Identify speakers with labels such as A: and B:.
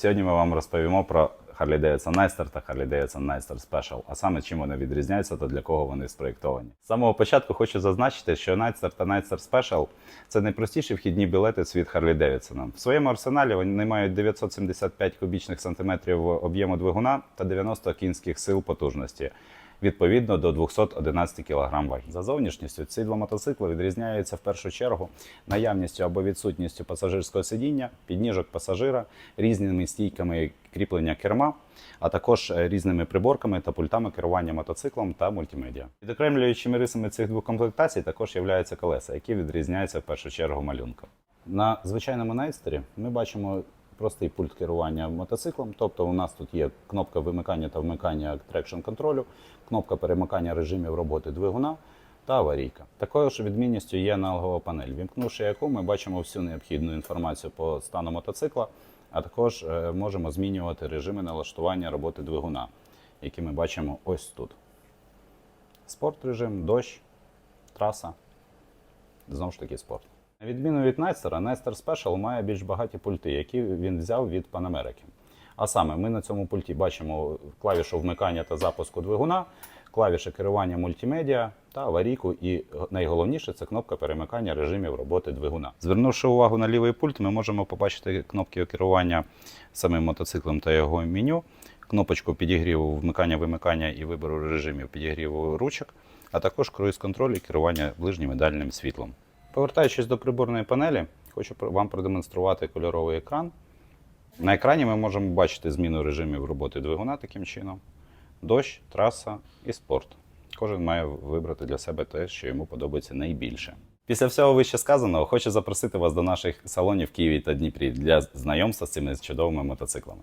A: Сьогодні ми вам розповімо про Harley Davidson Nightster та Harley Davidson Nightster Special, а саме чим вони відрізняються та для кого вони спроєктовані. З самого початку хочу зазначити, що Nightster та Nightster Special це найпростіші вхідні білети світ Harley Davidson. В своєму арсеналі вони мають 975 кубічних сантиметрів об'єму двигуна та 90 кінських сил потужності. Відповідно до 211 кг ваги. За зовнішністю ці два мотоцикли відрізняються в першу чергу наявністю або відсутністю пасажирського сидіння, підніжок пасажира, різними стійками кріплення керма, а також е, різними приборками та пультами керування мотоциклом та мультимедіа. Відокремлюючими рисами цих двох комплектацій також являються колеса, які відрізняються в першу чергу малюнком. На звичайному найстері ми бачимо простий пульт керування мотоциклом. Тобто у нас тут є кнопка вимикання та вмикання трекшн контролю, кнопка перемикання режимів роботи двигуна та аварійка. Такою ж відмінністю є аналогова панель, вімкнувши яку ми бачимо всю необхідну інформацію по стану мотоцикла, а також е, можемо змінювати режими налаштування роботи двигуна, які ми бачимо ось тут. Спорт режим, дощ, траса, знову ж таки спорт. На відміну від Nightster, Nightster Special має більш багаті пульти, які він взяв від American. А саме, ми на цьому пульті бачимо клавішу вмикання та запуску двигуна, клавіші керування мультимедіа та аварійку, і найголовніше це кнопка перемикання режимів роботи двигуна. Звернувши увагу на лівий пульт, ми можемо побачити кнопки керування самим мотоциклом та його меню, кнопочку підігріву вмикання-вимикання і вибору режимів підігріву ручок, а також круїз-контроль і керування ближнім і дальнім світлом. Повертаючись до приборної панелі, хочу вам продемонструвати кольоровий екран. На екрані ми можемо бачити зміну режимів роботи двигуна таким чином: дощ, траса і спорт. Кожен має вибрати для себе те, що йому подобається найбільше. Після всього вище сказаного, хочу запросити вас до наших салонів в Києві та Дніпрі для знайомства з цими чудовими мотоциклами.